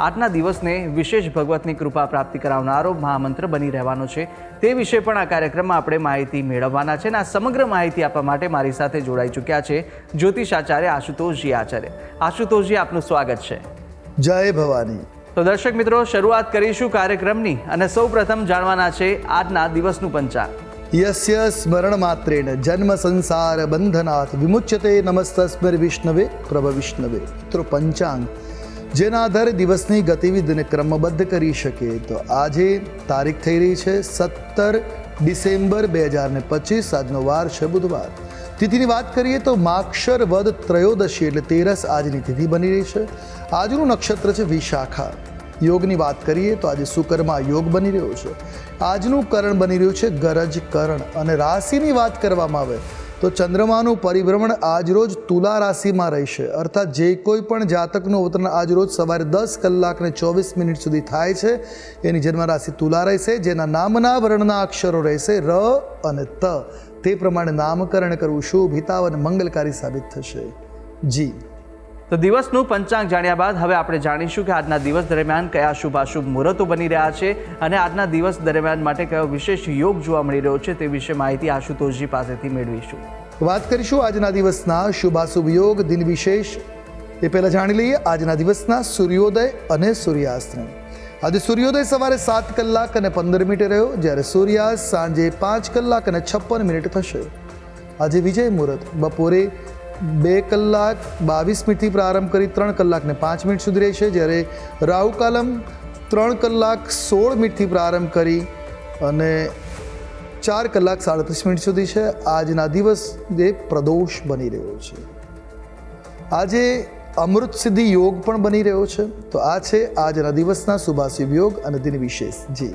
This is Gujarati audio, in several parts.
આજના દિવસને વિશેષ ભગવતની કૃપા પ્રાપ્તિ કરાવનારો મહામંત્ર બની રહેવાનો છે. તે વિશે પણ આ કાર્યક્રમમાં આપણે માહિતી મેળવવાના છે અને આ સમગ્ર માહિતી આપવા માટે મારી સાથે જોડાઈ ચૂક્યા છે જ્યોતિષ આચાર્ય આશુતોષજી આચાર્ય. આશુતોષજી આપનું સ્વાગત છે. જય ભવાની. તો દર્શક મિત્રો શરૂઆત કરીશું કાર્યક્રમની અને સૌ પ્રથમ જાણવાના છે આજના દિવસનું પંચાંગ. યસ્ય સ્મરણ માત્રેણ જન્મ સંસાર બંધનાથ વિમુચ્યતે નમસ્તસ્મર વિષ્ણવે પ્રભ વિષ્ણવે. મિત્રો પંચાંગ. જેના આધારે દિવસની ગતિવિધિને ક્રમબદ્ધ કરી શકે તો આજે તારીખ થઈ રહી છે સત્તર ડિસેમ્બર બે હજાર ને પચીસ. આજનો વાર છે બુધવાર. તિથિની વાત કરીએ તો માક્ષર વદ ત્રયોદશી એટલે તેરસ આજની તિથિ બની રહી છે. આજનું નક્ષત્ર છે વિશાખા. યોગની વાત કરીએ તો આજે સુકરમાં યોગ બની રહ્યો છે. આજનું કરણ બની રહ્યું છે ગરજ કરણ. અને રાશિની વાત કરવામાં આવે તો ચંદ્રમાનું પરિભ્રમણ આજરોજ તુલા રાશિમાં રહેશે. અર્થાત જે કોઈ પણ જાતકનું અવતરણ આજરોજ સવારે દસ કલાક ને ચોવીસ મિનિટ સુધી થાય છે. એની જન્મ રાશિ તુલા રહેશે, જેના નામના વર્ણના અક્ષરો રહેશે ર અને ત. તે પ્રમાણે નામકરણ કરવું શુભ હિતાવ અને મંગલકારી સાબિત થશે. જી. તો દિવસનું પંચાંગ જાણ્યા બાદ હવે આપણે જાણીશું કે આજના દિવસ દરમિયાન કયા શુભાશુભ મુહૂર્તો બની રહ્યા છે અને આજના દિવસ દરમિયાન માટે કયો વિશેષ યોગ જોવા મળી રહ્યો છે તે વિશે માહિતી આશુતોષજી પાસેથી મેળવીશું. વાત કરીશું આજના દિવસના શુભાશુભ યોગ દિન વિશેષ. એ પહેલાં જાણી લઈએ આજના દિવસના સૂર્યોદય અને સૂર્યાસ્તને. આજે સૂર્યોદય સવારે સાત કલાક અને પંદર મિનિટે રહ્યો, જ્યારે સૂર્યાસ્ત સાંજે પાંચ કલાક અને છપ્પન મિનિટ થશે. આજે વિજય મુહૂર્ત. બપોરે બે કલાક બાવીસ મિનિટથી પ્રારંભ કરી ત્રણ કલાકને પાંચ મિનિટ સુધી રહેશે જ્યારે રાહુ કાલમ ત્રણ કલાક સોળ મિનિટથી પ્રારંભ કરી અને ચાર કલાક સાડત્રીસ મિનિટ સુધી છે. આજના દિવસ જે પ્રદોષ બની રહ્યો છે. આજે અમૃત સિદ્ધિ યોગ પણ બની રહ્યો છે. તો આ છે આજના દિવસના શુભાશુભ યોગ અને તેની વિશેષ જી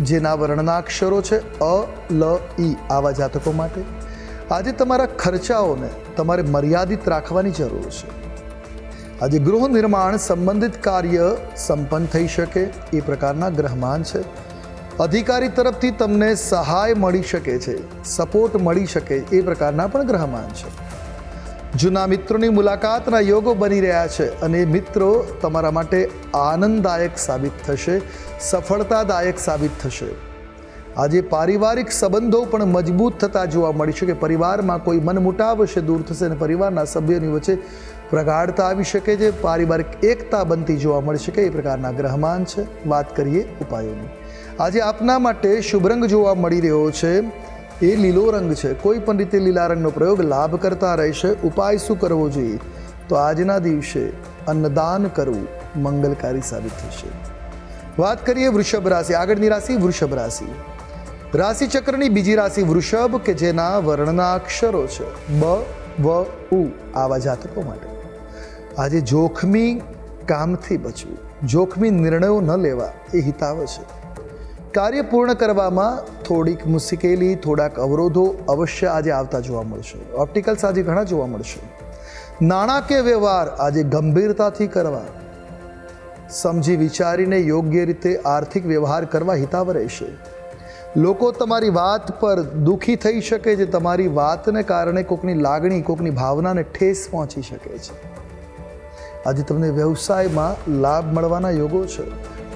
જેના વર્ણના અક્ષરો છે અ, લ, ઈ આવા જાતકો માટે. આજે તમારા ખર્ચાઓને તમારે મર્યાદિત રાખવાની જરૂર છે. આજે ગૃહ નિર્માણ સંબંધિત કાર્ય સંપન્ન થઈ શકે એ પ્રકારના ગ્રહમાન છે. અધિકારી તરફથી તમને સહાય મળી શકે છે, સપોર્ટ મળી શકે એ પ્રકારના પણ ગ્રહમાન છે. જૂના મિત્રોની મુલાકાતના યોગો બની રહ્યા છે અને મિત્રો તમારા માટે આનંદદાયક સાબિત થશે, સફળતાદાયક સાબિત થશે. આજે પારિવારિક સંબંધો પણ મજબૂત થતા જોવા મળી શકે પરિવારમાં કોઈ મનમુટાવ હશે દૂર થશે અને પરિવારના સભ્યોની વચ્ચે પ્રગાઢતા આવી શકે છે, પારિવારિક એકતા બનતી જોવા મળી શકે એ પ્રકારના ગ્રહમાન છે. વાત કરીએ ઉપાયોની. આજે આપના માટે શુભ રંગ જોવા મળી રહ્યો છે. એ લીલો રંગ છે. કોઈ પણ રીતે લીલા રંગનો પ્રયોગ લાભ કરતા રહેશે. ઉપાય શું કરવો જોઈએ? તો આજના દિવસે અન્નદાન કરવું મંગલકારી સાબિત થશે. વાત કરીએ વૃષભ રાશિ. આગળની રાશિ વૃષભ રાશિ. રાશિ ચક્રની બીજી રાશિ વૃષભ, કે જેના વર્ણના અક્ષરો છે. બ, વ, ઉ આવા જાતકો માટે. આજે જોખમી કામથી બચવું. જોખમી નિર્ણયો ન લેવા એ હિતાવ છે. કાર્ય પૂર્ણ કરવામાં થોડીક મુશ્કેલી થોડાક અવરોધો અવશ્ય આજે આવતા જોવા મળશે. ઓપ્ટિકલ્સ આજે ઘણા જોવા મળશે. નાણાકીય વ્યવહાર આજે ગંભીરતાથી કરવા. સમજી વિચારીને યોગ્ય રીતે આર્થિક વ્યવહાર કરવા હિતાવ રહેશે. લોકો તમારી વાત પર દુઃખી થઈ શકે છે, તમારી વાતને કારણે કોકની લાગણી, કોકની ભાવનાને ઠેસ પહોંચી શકે છે. આજે તમને વ્યવસાયમાં લાભ મળવાના યોગો છે.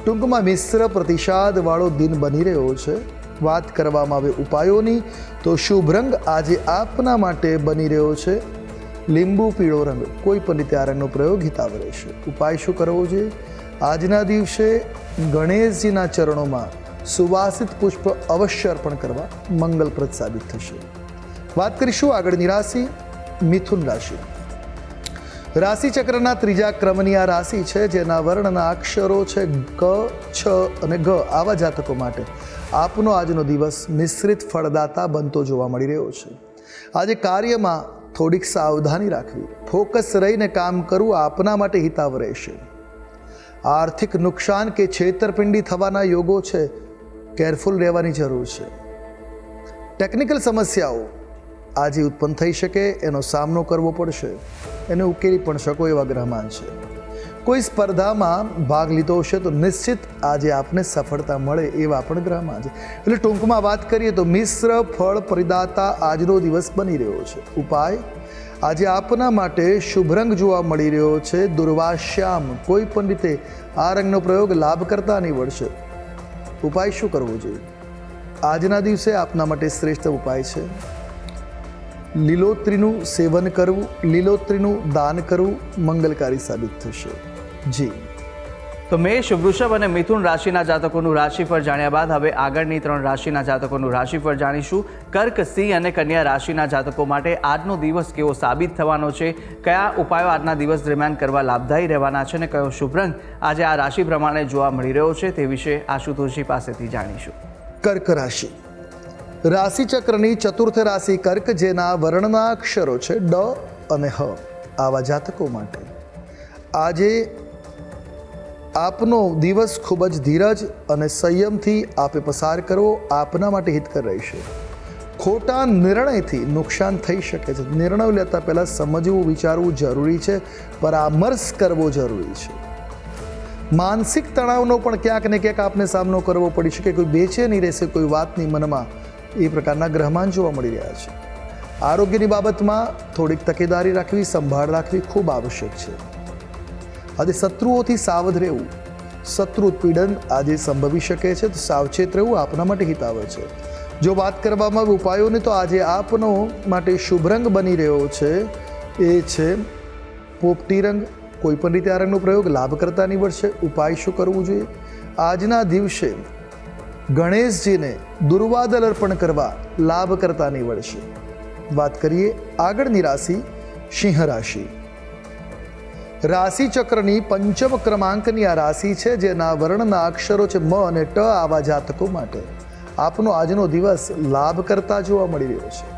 ટૂંકમાં મિશ્ર પ્રતિસાદવાળો દિન બની રહ્યો છે. વાત કરવામાં આવે ઉપાયોની, તો શુભ રંગ આજે આપના માટે બની રહ્યો છે. લીંબુ પીળો રંગ, કોઈ પણ રીતે આ રંગનો પ્રયોગ હિતાવ રહેશે ઉપાય શું કરવો જોઈએ? આજના દિવસે ગણેશજીના ચરણોમાં સુવાસિત પુષ્પ અવશ્ય અર્પણ કરવા મંગલપ્રદ સાબિત થશે. વાત કરીશું આગળની રાશિ, મિથુન રાશિ. રાશિ ચક્રના ત્રીજા ક્રમની આ રાશિ છે, જેના વર્ણના અક્ષરો છે ક છ અને ગ, આવા જાતકો માટે. આપનો આજનો દિવસ મિશ્રિત ફળદાતા બનતો જોવા મળી રહ્યો છે. આજે કાર્યમાં થોડીક સાવધાની રાખવી. ફોકસ રહીને કામ કરવું આપના માટે હિતાવ રહેશે. આર્થિક નુકસાન કે છેતરપિંડી થવાના યોગો છે, કેરફુલ રહેવાની જરૂર છે. ટેકનિકલ સમસ્યાઓ આજે ઉત્પન્ન થઈ શકે, એનો સામનો કરવો પડશે. એને ઉકેલી પણ શકો એવા ગ્રહમાન છે. કોઈ સ્પર્ધામાં ભાગ લીધો હશે તો નિશ્ચિત આજે આપને સફળતા મળે એવા પણ ગ્રહમાન છે. એટલે ટૂંકમાં વાત કરીએ તો મિશ્ર ફળ પરિદાતા આજનો દિવસ બની રહ્યો છે. ઉપાય? આજે આપના માટે શુભ રંગ જોવા મળી રહ્યો છે. દુર્વાશ્યામ કોઈ પણ રીતે આ રંગનો પ્રયોગ લાભ કરતા નીવડશે. ઉપાય શું કરવો જોઈએ? આજના દિવસે આપના માટે શ્રેષ્ઠ ઉપાય છે. લીલોતરીનું સેવન કરવું લીલોતરીનું દાન કરવું મંગલકારી સાબિત થશે. જી. તો મેષ વૃષભ અને મિથુન રાશિના જાતકોનું રાશિફળ જાણ્યા બાદ હવે આગળની ત્રણ રાશિના જાતકોનું રાશિફળ જાણીશું. કર્ક સિંહ અને કન્યા રાશિના જાતકો માટે આજનો દિવસ કેવો સાબિત થવાનો છે? કયા ઉપાયો આજના દિવસ દરમિયાન કરવા લાભદાયી રહેવાના છે અને કયો શુભ રંગ આજે આ રાશિ પ્રમાણે જોવા મળી રહ્યો છે તે વિશે આશુતોષજી પાસેથી જાણીશું. કર્ક રાશિ. રાશિ ચક્રની ચતુર્થ રાશિ કર્ક, જેના વર્ણના અક્ષરો છે ડ અને હ, આવા જાતકો માટે. આજે આપનો દિવસ ખૂબ જ ધીરજ અને સંયમથી આપે પસાર કરવો આપના માટે હિતકર રહેશે ખોટા નિર્ણયથી નુકસાન થઈ શકે છે. નિર્ણય લેતા પહેલાં સમજવું, વિચારવું જરૂરી છે, પરામર્શ કરવો જરૂરી છે. માનસિક તણાવનો પણ ક્યાંક ને ક્યાંક આપને સામનો કરવો પડી શકે. કોઈ બેચેની રહેશે, કોઈ વાતની મનમાં એ પ્રકારના ગ્રહમાન જોવા મળી રહ્યા છે. આરોગ્યની બાબતમાં થોડીક તકેદારી રાખવી, સંભાળ રાખવી ખૂબ આવશ્યક છે. આજે શત્રુઓથી સાવધ રહેવું, શત્રુ ઉત્પીડન આજે સંભવી શકે છે, તો સાવચેત રહેવું આપના માટે હિતાવે છે. જો વાત કરવામાં આવે ઉપાયોની, તો આજે આપનો માટે શુભ રંગ બની રહ્યો છે. એ છે પોપટી રંગ. કોઈપણ રીતે આ રંગનો પ્રયોગ લાભકર્તા નીવડશે. ઉપાય શું કરવું જોઈએ? આજના દિવસે ગણેશજીને દુર્વાદલ અર્પણ કરવા લાભ કરતા નીવડશે. વાત કરીએ આગળની રાશિ, સિંહ રાશિ. રાશિ ચક્રની પંચમ ક્રમાંકની આ રાશિ છે, જેના વર્ણના અક્ષરો છે, મ અને ટ આવા જાતકો માટે. આપનો આજનો દિવસ લાભ કરતા જોવા મળી રહ્યો છે.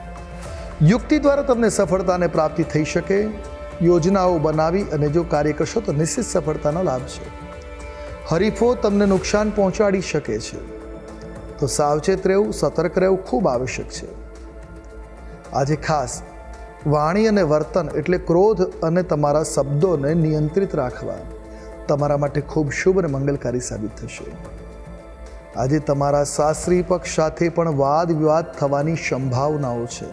યુક્તિ દ્વારા તમને સફળતાને પ્રાપ્તિ થઈ શકે, યોજનાઓ બનાવી અને જો કાર્ય કરશો તો નિશ્ચિત સફળતાનો લાભ છે. હરીફો તમને નુકસાન પહોંચાડી શકે છે. તો સાવચેત રહેવું, સતર્ક રહેવું ખૂબ આવશ્યક છે. આજે ખાસ, વાણી અને વર્તન એટલે ક્રોધ અને તમારા શબ્દોને નિયંત્રિત રાખવા, તમારા માટે ખૂબ શુભ અને મંગલકારી સાબિત થશે. આજે તમારા સાસરી પક્ષ સાથે પણ વાદ વિવાદ થવાની સંભાવનાઓ છે.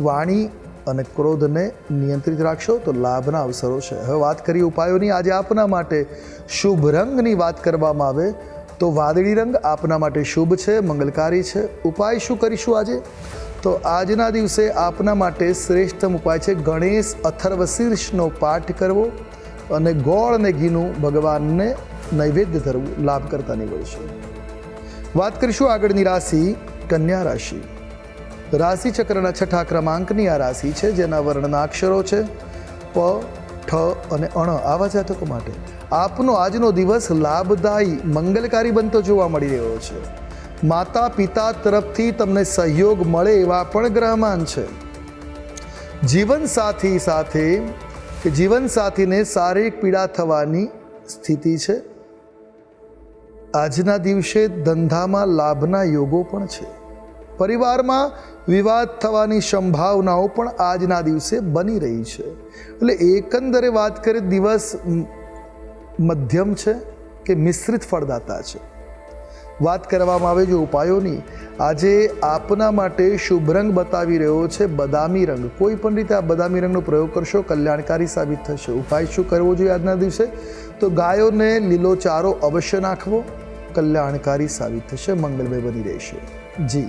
વાણી અને ક્રોધને નિયંત્રિત રાખશો તો લાભના અવસરો છે. હવે વાત કરીએ ઉપાયોની. આજે આપના માટે શુભ રંગની વાત કરવામાં આવે તો વાદળી રંગ આપના માટે શુભ છે, મંગલકારી છે. ઉપાય શું કરીશું આજે? તો આજના દિવસે આપના માટે શ્રેષ્ઠમ ઉપાય છે, ગણેશ અથર્વશીર્ષનો પાઠ કરવો અને ગોળ અને ઘીનું ભગવાનને નૈવેદ્ય ધરવું, લાભ કરતા નીવડશે. વાત કરીશું આગળની રાશિ, કન્યા રાશિ. રાશિ ચક્રના છઠ્ઠા ક્રમાંકની આ રાશિ છે, જેના વર્ણના અક્ષરો છે, પ, ઠ અને અણ આવા જાતકો માટે. આપનો આજનો દિવસ લાભદાયી, મંગલકારી બનતો જોવા મળી રહ્યો છે. માતા પિતા તરફથી તમને સહયોગ મળે એવા પણ ગ્રહમાન છે. જીવનસાથી સાથે કે જીવનસાથીને શારીરિક પીડા થવાની સ્થિતિ છે. આજના દિવસે ધંધામાં લાભના યોગો પણ છે. પરિવારમાં વિવાદ થવાની સંભાવનાઓ પણ આજના દિવસે બની રહી છે. એટલે એકંદરે વાત કરીએ, દિવસ મધ્યમ છે કે મિશ્રિત ફળદાતા છે? વાત કરવામાં આવે જો ઉપાયોની, આજે આપના માટે શુભ રંગ બતાવી રહ્યો છે બદામી રંગ. કોઈ પણ રીતે આ બદામી રંગનો પ્રયોગ કરશો, કલ્યાણકારી સાબિત થશે. ઉપાય શું કરવો જોઈએ આજના દિવસે? તો ગાયોને લીલો ચારો અવશ્ય નાખવો, કલ્યાણકારી સાબિત થશે, મંગલમય બની રહેશે. જી.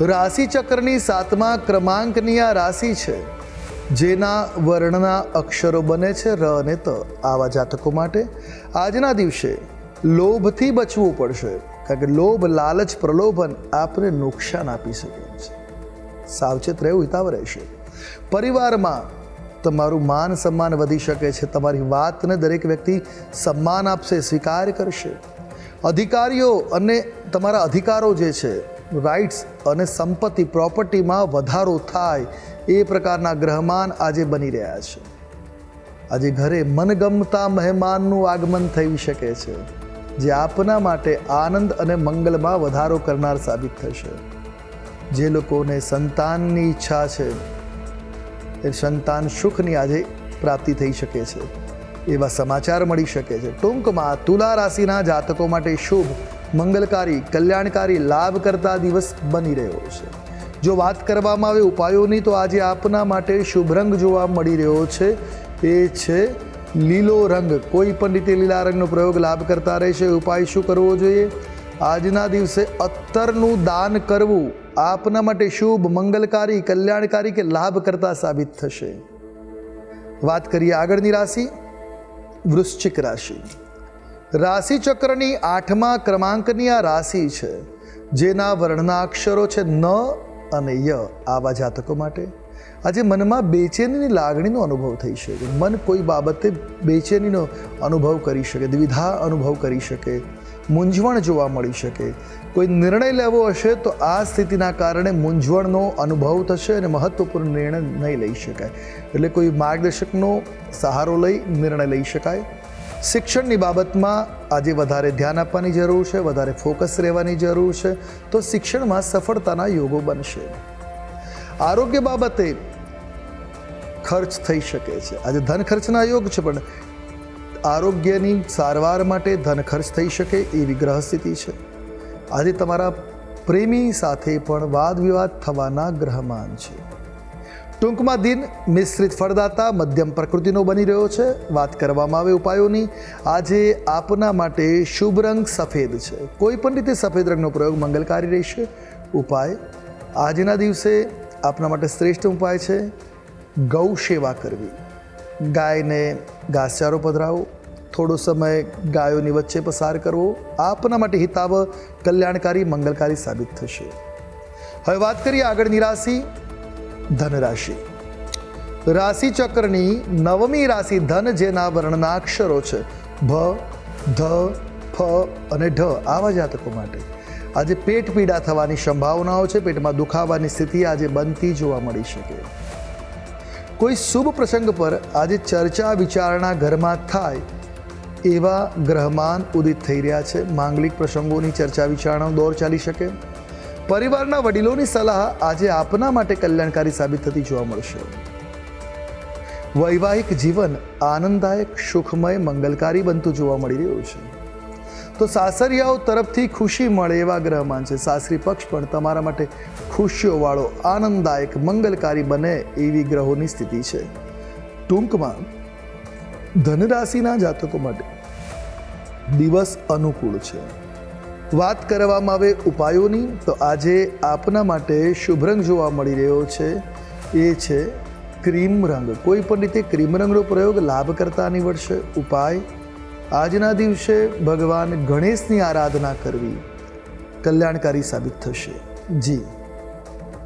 રાશિ ચક્રની સાતમા ક્રમાંકની આ રાશિ છે, જેના વર્ણના અક્ષરો બને છે ર અને ત. આવા જાતકો માટે આજના દિવસે લોભથી બચવું પડશે, કારણ કે લોભ, લાલચ, પ્રલોભન આપને નુકસાન આપી શકે છે. સાવચેત રહેવું હિતાવ રહેશે. પરિવારમાં તમારું માન સન્માન વધી શકે છે, તમારી વાતને દરેક વ્યક્તિ સન્માન આપશે, સ્વીકાર કરશે. અધિકારીઓ અને તમારા અધિકારો જે છે રાઇટ્સ અને સંપત્તિ પ્રોપર્ટીમાં વધારો થાય એ પ્રકારના ગ્રહમાન આજે બની રહ્યા છે. આજે ઘરે મનગમતા મહેમાનનું આગમન થઈ શકે છે, જે આપના માટે આનંદ અને મંગલમાં વધારો કરનાર સાબિત થશે. જે લોકોને સંતાનની ઈચ્છા છે, એ સંતાન સુખની આજે પ્રાપ્તિ થઈ શકે છે. એવા સમાચાર મળી શકે છે. ટૂંકમાં તુલા રાશિના જાતકો માટે શુભ મંગલકારી, કલ્યાણકારી લાભ કરતા દિવસ બની રહ્યો છે. જો વાત કરવામાં આવે ઉપાયોની, તો આજે આપના માટે શુભ રંગ જોવા મળી રહ્યો છે. એ છે લીલો રંગ. કોઈ પણ રીતે લીલા રંગનો પ્રયોગ લાભ કરતા રહેશે. ઉપાય શું કરવો જોઈએ? આજના દિવસે અત્તરનું દાન કરવું આપના માટે શુભ, મંગલકારી, કલ્યાણકારી કે લાભ કરતા સાબિત થશે. વાત કરીએ આગળની રાશિ, વૃશ્ચિક રાશિ. રાશિ ચક્રની આઠમા ક્રમાંકની આ રાશિ છે, જેના વર્ણના અક્ષરો છે ન અને ય આવા જાતકો માટે. આજે મનમાં બેચેનીની લાગણીનો અનુભવ થઈ શકે. મન કોઈ બાબતે બેચેનીનો અનુભવ કરી શકે, દ્વિધા અનુભવ કરી શકે, મૂંઝવણ જોવા મળી શકે. કોઈ નિર્ણય લેવો હશે તો આ સ્થિતિના કારણે મૂંઝવણનો અનુભવ થશે અને મહત્વપૂર્ણ નિર્ણય નહીં લઈ શકાય. એટલે કોઈ માર્ગદર્શકનો સહારો લઈ નિર્ણય લઈ શકાય. શિક્ષણની બાબતમાં આજે વધારે ધ્યાન આપવાની જરૂર છે, વધારે ફોકસ રહેવાની જરૂર છે, તો શિક્ષણમાં સફળતાના યોગો બનશે. આરોગ્ય બાબતે ખર્ચ થઈ શકે છે. આજે ધન ખર્ચના યોગ છે, પણ આરોગ્યની સારવાર માટે ધન ખર્ચ થઈ શકે એવી ગ્રહ સ્થિતિ છે. આજે તમારા પ્રેમી સાથે પણ વાદ વિવાદ થવાના ગ્રહમાન છે. ટૂંકમાં દિન મિશ્રિત ફળદાતા મધ્યમ પ્રકૃતિનો બની રહ્યો છે. વાત કરવામાં આવે ઉપાયોની. આજે આપના માટે શુભ રંગ સફેદ છે. કોઈ પણ રીતે સફેદ રંગનો પ્રયોગ મંગલકારી રહેશે. ઉપાય, આજના દિવસે આપના માટે શ્રેષ્ઠ ઉપાય છે ગૌ સેવા કરવી. ગાયને ઘાસચારો પધરાવો. થોડો સમય ગાયોની વચ્ચે પસાર કરવો. આપના માટે હિતાવ કલ્યાણકારી મંગલકારી સાબિત થશે. હવે વાત કરીએ આગળની રાશિ. ધનરાશિ. રાશિ ચક્રની નવમી રાશિ ધન, જેના વર્ણના અક્ષરો છે. ભ, ધ, ફ અને ઢ, આવા જાતકો માટે. આજે પેટ પીડા થવાની સંભાવનાઓ છે. પેટમાં દુખાવાની સ્થિતિ આજે બનતી જોવા મળી શકે. કોઈ શુભ પ્રસંગ પર આજે ચર્ચા વિચારણા ઘરમાં થાય એવા ગ્રહમાન ઉદિત થઈ રહ્યા છે. માંગલિક પ્રસંગોની ચર્ચા વિચારણાઓ દોર ચાલી શકે. પરિવારના વડીલોની સલાહ આજે આપના માટે કલ્યાણકારી સાબિત થતી જોવા મળશે. વૈવાહિક જીવન આનંદદાયક, સુખમય, મંગલકારી બનતું જોવા મળી રહ્યું છે. તો સાસરિયાઓ તરફથી ખુશી મળે એવા ગ્રહમાન છે. સાસરી પક્ષ પણ તમારા માટે ખુશીઓવાળો, આનંદદાયક, મંગલકારી બને એવી ગ્રહોની સ્થિતિ છે. ટૂંકમાં, ધનરાશિના જાતકો માટે દિવસ અનુકૂળ છે. વાત કરવામાં આવે ઉપાયોની, તો આજે આપના માટે શુભ રંગ જોવા મળી રહ્યો છે. એ છે ક્રીમ રંગ. કોઈ પણ રીતે ક્રીમ રંગનો પ્રયોગ લાભકર્તા નીવડશે ઉપાય? આજના દિવસે ભગવાન ગણેશની આરાધના કરવી કલ્યાણકારી સાબિત થશે. જી.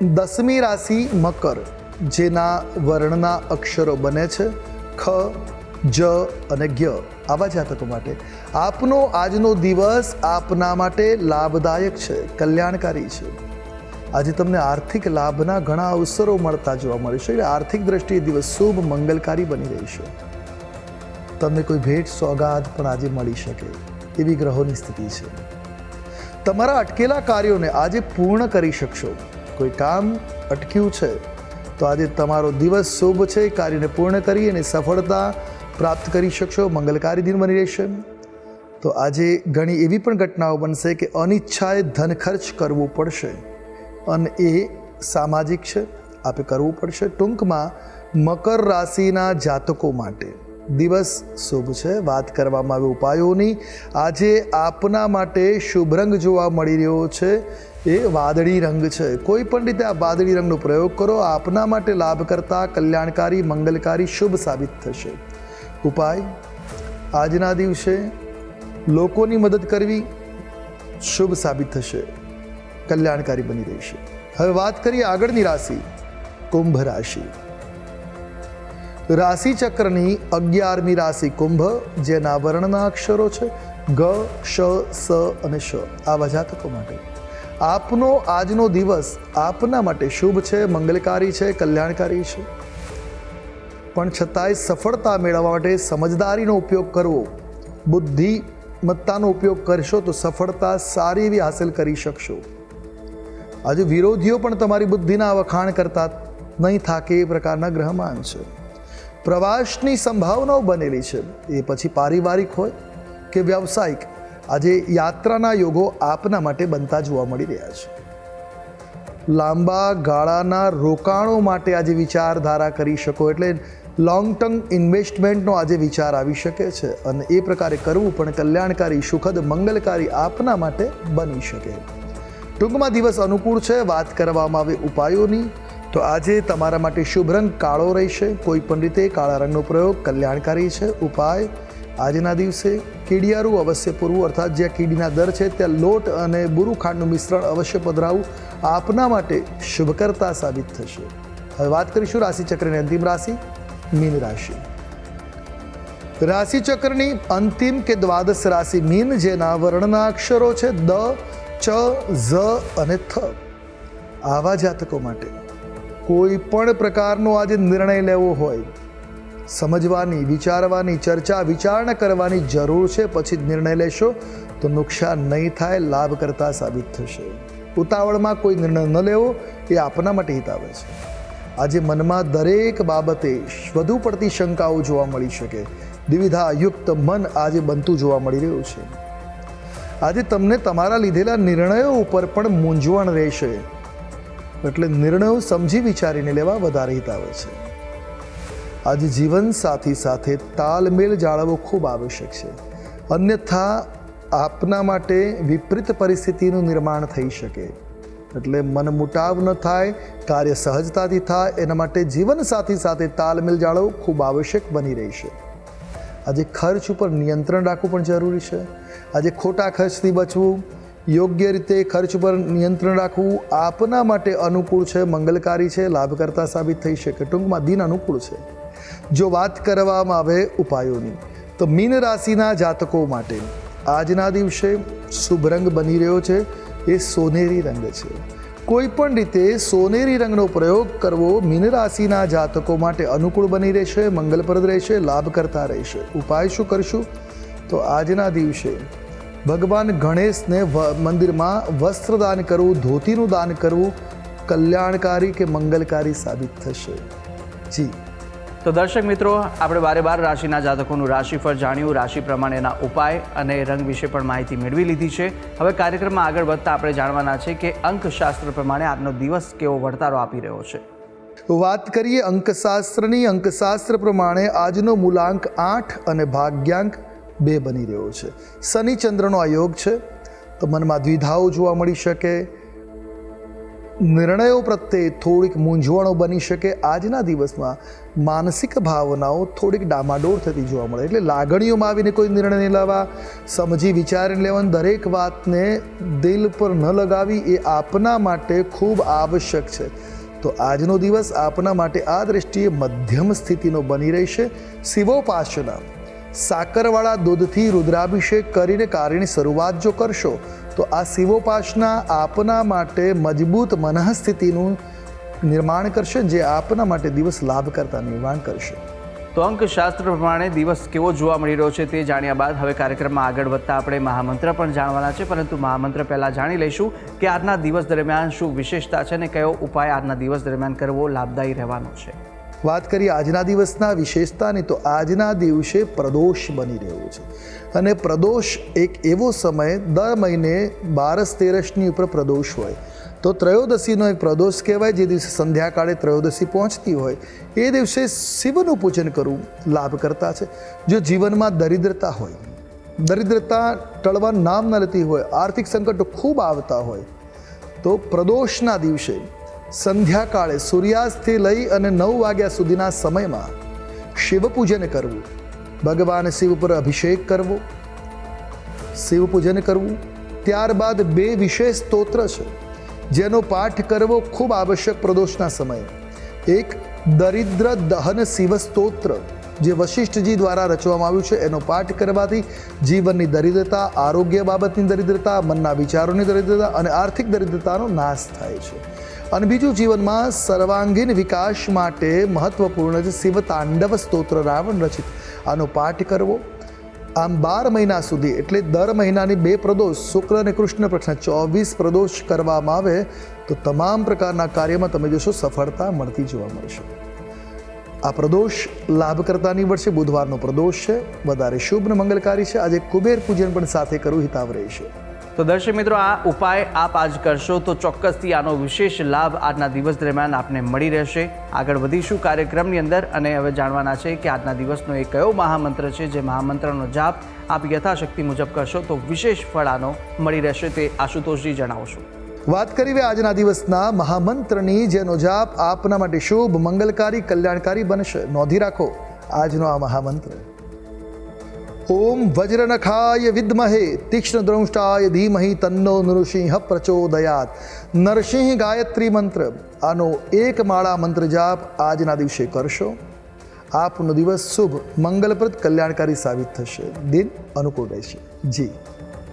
દસમી રાશિ મકર, જેના વર્ણના અક્ષરો બને છે ખ, જ અને જ્ઞ આવા જાતકો માટે. આપનો આજનો દિવસ આપના માટે લાભદાયક છે, કલ્યાણકારી છે. આજે તમને આર્થિક લાભના ઘણા અવસરો મળતા જોવા મળશે એટલે આર્થિક દ્રષ્ટિએ દિવસ શુભ, મંગલકારી બની રહેશે તમને કોઈ ભેટ, સોગાદ પણ આજે મળી શકે એવી ગ્રહોની સ્થિતિ છે. તમારા અટકેલા કાર્યોને આજે પૂર્ણ કરી શકશો. કોઈ કામ અટક્યું છે? તો આજે તમારો દિવસ શુભ છે, કાર્યને પૂર્ણ કરી અને સફળતા પ્રાપ્ત કરી શકશો, મંગલકારી દિન બની રહેશે. તો આજે ઘણી એવી પણ ઘટનાઓ બનશે કે અનિચ્છાએ ધન ખર્ચ કરવું પડશે. અને એ સામાજિક છે, આપે કરવું પડશે. ટૂંકમાં, મકર રાશિના જાતકો માટે દિવસ શુભ છે. વાત કરવામાં આવે ઉપાયોની. આજે આપના માટે શુભ રંગ જોવા મળી રહ્યો છે. એ વાદળી રંગ છે. કોઈ પણ રીતે આ વાદળી રંગનો પ્રયોગ કરો, આપના માટે લાભ કરતા કલ્યાણકારી, મંગલકારી શુભ સાબિત થશે. ઉપાય? આજના દિવસે લોકોની મદદ કરવી શુભ સાબિત થશે. કલ્યાણકારી બની રહેશે. હવે વાત કરીએ આગળની રાશિ, કુંભ રાશિ. રાશિ ચક્રની અગિયારમી રાશિ કુંભ, જેના વર્ણના અક્ષરો છે, ગ, શ, સ અને શ. આવા જાતકો માટે. આપનો આજનો દિવસ આપના માટે શુભ છે, મંગલકારી છે, કલ્યાણકારી છે. પણ છતાંય સફળતા મેળવવા માટે સમજદારીનો ઉપયોગ કરવો, બુદ્ધિમત્તાનો ઉપયોગ કરશો તો સફળતા સારી એવી હાંસલ કરી શકશો. આજે વિરોધીઓ પણ તમારી બુદ્ધિના વખાણ કરતા નહીં થાકે એ પ્રકારના ગ્રહમાન છે. પ્રવાસની સંભાવનાઓ બનેલી છે. એ પછી પારિવારિક હોય કે વ્યવસાયિક આજે યાત્રાના યોગો આપના માટે બનતા જોવા મળી રહ્યા છે. લાંબા ગાળાના રોકાણો માટે આજે વિચારધારા કરી શકો એટલે લોંગ ટર્મ ઇન્વેસ્ટમેન્ટનો આજે વિચાર આવી શકે છે અને એ પ્રકારે કરવું પણ કલ્યાણકારી, સુખદ, મંગલકારી આપના માટે બની શકે. ટૂંકમાં દિવસ અનુકૂળ છે, વાત કરવામાં આવે ઉપાયોની, તો આજે તમારા માટે શુભ રંગ કાળો રહેશે. કોઈ પણ રીતે કાળા રંગનો પ્રયોગ કલ્યાણકારી છે, ઉપાય આજના દિવસે કીડિયારું અવશ્ય પૂરવું, અર્થાત જ્યાં કીડીના દર છે ત્યાં લોટ અને બુરુ ખાંડનું મિશ્રણ અવશ્ય પધરાવું. આપના માટે શુભકર્તા સાબિત થશે. હવે વાત કરીશું રાશિચક્રની અંતિમ રાશિ, મીન રાશિ. રાશિચક્રની અંતિમ કે દ્વાદશ રાશિ મીન, જેના વર્ણના અક્ષરો છે દ, ચ, ઝ અને થ. આવા જાતકો માટે કોઈ પણ પ્રકારનો આજે નિર્ણય લેવો હોય સમજવાની, વિચારવાની, ચર્ચા, વિચારણા કરવાની જરૂર છે, પછી જ નિર્ણય લેશો. તો નુકસાન નહીં થાય લાભ કરતા સાબિત થશે. ઉતાવળમાં કોઈ નિર્ણય ન લેવો, એ આપના માટે હિતાવે છે. આજે મનમાં દરેક બાબતે વધુ પડતી શંકાઓ જોવા મળી શકે. દ્વિધાયુક્ત મન આજે બનતું જોવા મળી રહ્યું છે. આજે તમને તમારા લીધેલા નિર્ણયો ઉપર પણ મૂંઝવણ રહેશે. એટલે નિર્ણયો સમજી વિચારીને લેવા વધારે હિતાવે છે. આજે જીવન સાથી તાલમેલ જાળવવો ખૂબ આવશ્યક છે. અન્યથા, આપના માટે વિપરીત પરિસ્થિતિનું નિર્માણ થઈ શકે. એટલે મન મુટાવ ન થાય, કાર્ય સહજતાથી થાય, એના માટે જીવન સાથી તાલમેલ જાળવવું ખૂબ આવશ્યક બની રહેશે આજે ખર્ચ ઉપર નિયંત્રણ રાખવું પણ જરૂરી છે. આજે ખોટા ખર્ચથી બચવું, યોગ્ય રીતે ખર્ચ પર નિયંત્રણ રાખવું આપના માટે અનુકૂળ છે, મંગલકારી છે, લાભકર્તા સાબિત થઈ શકે, ટૂંકમાં દિન અનુકૂળ છે. જો વાત કરવામાં આવે ઉપાયોની, તો મીન રાશિના જાતકો માટે આજના દિવસે શુભ રંગ બની રહ્યો છે, એ સોનેરી રંગ છે. કોઈ પણ રીતે સોનેરી રંગનો પ્રયોગ કરવો મીન રાશિના જાતકો માટે અનુકૂળ બની રહેશે, મંગલપ્રદ રહેશે લાભ કરતા રહેશે. ઉપાય શું કરશું? તો આજના દિવસે ભગવાન ગણેશને મંદિરમાં વસ્ત્ર દાન કરવું, ધોતીનું દાન કરવું કલ્યાણકારી કે મંગલકારી સાબિત થશે. જી. તો દર્શક મિત્રો, આપણે બારે બાર રાશિના જાતકોનું રાશિફળ જાણ્યું, રાશિ પ્રમાણેના ઉપાય અને રંગ વિશે પણ માહિતી મેળવી લીધી છે. હવે કાર્યક્રમમાં આગળ વધતા આપણે જાણવાના છે કે અંકશાસ્ત્ર પ્રમાણે આજનો દિવસ કેવો વળતારો આપી રહ્યો છે. વાત કરીએ અંકશાસ્ત્રની. અંકશાસ્ત્ર પ્રમાણે આજનો મૂલાંક આઠ અને ભાગ્યાંક બે બની રહ્યો છે. શનિ ચંદ્રનો આ યોગ છે. તો મનમાં દ્વિધાઓ જોવા મળી શકે. નિર્ણયો પ્રત્યે થોડીક મૂંઝવણો બની શકે આજના દિવસમાં. માનસિક ભાવનાઓ થોડીક ડામાડોળ થતી જોવા મળે. એટલે લાગણીઓમાં આવીને કોઈ નિર્ણય લેવા સમજી વિચારીને લેવાની દરેક વાતને દિલ પર ન લગાવી એ આપના માટે ખૂબ આવશ્યક છે. તો આજનો દિવસ આપના માટે આ દ્રષ્ટિએ મધ્યમ સ્થિતિનો બની રહેશે. શિવોપાસના સાકરવાળા દૂધથી રુદ્રાભિષેક કરીને કાર્યની શરૂઆત જો કરશો તો આ શિવોપાસના આપના માટે મજબૂત મનઃસ્થિતિનું નિર્માણ કરશે જે આપના માટે દિવસ લાભ કરતા નિર્માણ કરશે. તો અંકશાસ્ત્ર પ્રમાણે દિવસ કેવો જોવા મળી રહ્યો છે તે જાણ્યા બાદ હવે કાર્યક્રમમાં આગળ વધતા આપણે મહામંત્ર પણ જાણવાના છે પરંતુ મહામંત્ર પહેલાં જાણી લઈશું કે આજના દિવસ દરમિયાન શું વિશેષતા છે અને કયો ઉપાય આજના દિવસ દરમિયાન કરવો લાભદાયી રહેવાનો છે. વાત કરીએ આજના દિવસના વિશેષતાની તો આજના દિવસે પ્રદોષ બની રહ્યો છે. અને પ્રદોષ એક એવો સમય, દર મહિને બારસ તેરસની ઉપર પ્રદોષ હોય. તો ત્રયોદશીનો એક પ્રદોષ કહેવાય, જે દિવસે સંધ્યાકાળે ત્રયોદશી પહોંચતી હોય, એ દિવસે શિવનું પૂજન કરવું લાભ કરતા છે. જો જીવનમાં દરિદ્રતા હોય, દરિદ્રતા ટળવા નામ ન લેતી હોય, આર્થિક સંકટો ખૂબ આવતા હોય, તો પ્રદોષના દિવસે સંધ્યાકાળે સૂર્યાસ્તથી લઈ અને નવ વાગ્યા સુધીના સમયમાં શિવ પૂજન કરવું ભગવાન શિવ પર અભિષેક કરવો, શિવ પૂજન કરવું, ત્યારબાદ બે વિશેષ સ્તોત્ર છે, જેનો પાઠ કરવો ખૂબ આવશ્યક પ્રદોષના સમયે. એક, દરિદ્ર દહન શિવ સ્તોત્ર, જે વશિષ્ઠજી દ્વારા રચવામાં આવ્યું છે, એનો પાઠ કરવાથી જીવનની દરિદ્રતા, આરોગ્ય બાબતની દરિદ્રતા, મનના વિચારોની દરિદ્રતા અને આર્થિક દરિદ્રતાનો નાશ થાય છે. અને બીજું, જીવનમાં સર્વાંગીણ વિકાસ માટે મહત્વપૂર્ણ છે શિવ તાંડવ સ્તોત્ર રાવણ રચિત. આનો પાઠ કરવો. આમ બાર મહિના સુધી, એટલે દર મહિનાની બે પ્રદોષ શુક્ર અને કૃષ્ણ પક્ષના ચોવીસ પ્રદોષ કરવામાં આવે, તો તમામ પ્રકારના કાર્યમાં તમે જોશો સફળતા મળતી જોવા મળશે. આ પ્રદોષ લાભકર્તા નીવડશે બુધવારનો પ્રદોષ છે. વધારે શુભ મંગલકારી છે. આજે કુબેર પૂજન પણ સાથે કરવું હિતાવ રહેશે તો દર્શક મિત્રો, આ ઉપાય આપ આજ કરશો તો ચોક્કસથી આનો વિશેષ લાભ આજના દિવસ દરમિયાન આપને મળી રહેશે. આગળ વધીશું કાર્યક્રમની અંદર અને હવે જાણવાના છે કે આજના દિવસનો એ કયો મહામંત્ર છે જે મહામંત્રનો જાપ આપ યથાશક્તિ મુજબ કરશો તો વિશેષ ફળ આનો મળી રહેશે તે આશુતોષજી જણાવશો. વાત કરીએ આજના દિવસના મહામંત્રની, જેનો જાપ આપના માટે શુભ, મંગલકારી, કલ્યાણકારી બનશે. નોંધી રાખો, આજનો આ મહામંત્ર. ઓમ વજ્રનખાય વિદ્મહે તીક્ષ્ણ દ્રંષ્ટાય ધીમહી તન્નો નૃસિંહ પ્રચોદયાત નરસિંહ ગાયત્રી મંત્ર આનો એક માળા મંત્ર જાપ આજના દિવસે કરશો આપનો દિવસ શુભ મંગલપ્રદ કલ્યાણકારી સાબિત થશે દિન અનુકૂળ રહેશે જી